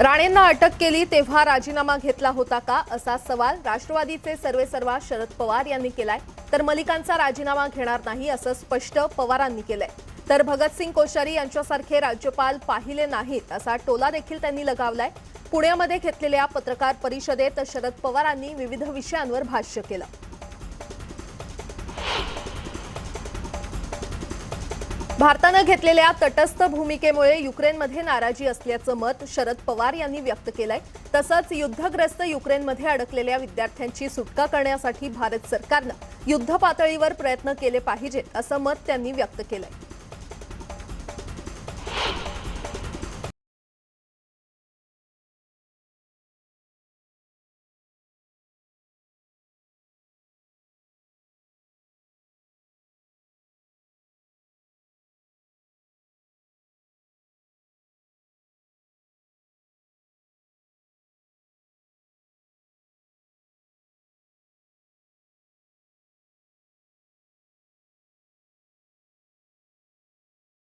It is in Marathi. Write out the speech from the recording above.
राणेंना अटक केली तेव्हा राजीनामा घेतला होता का? असा सवाल राष्ट्रवादीचे सर्वेसर्वा शरद पवार यांनी केलाय. तर मलिकांचा राजीनामा घेणार नाही असं स्पष्ट पवारांनी केलंय. तर भगतसिंग कोश्यारी यांच्यासारखे राज्यपाल पाहिले नाहीत असा टोला देखील त्यांनी लगावलाय. पुण्यामध्ये घेतलेल्या पत्रकार परिषदेत शरद पवारांनी विविध विषयांवर भाष्य केलं. भारतानं घेतलेल्या तटस्थ भूमिकेमुळे युक्रेनमध्ये नाराजी असल्याचं मत शरद पवार यांनी व्यक्त केलंय. तसंच युद्धग्रस्त युक्रेनमध्ये अडकलेल्या विद्यार्थ्यांची सुटका करण्यासाठी भारत सरकारनं युद्ध पातळीवर प्रयत्न केले पाहिजेत असं मत त्यांनी व्यक्त केलंय.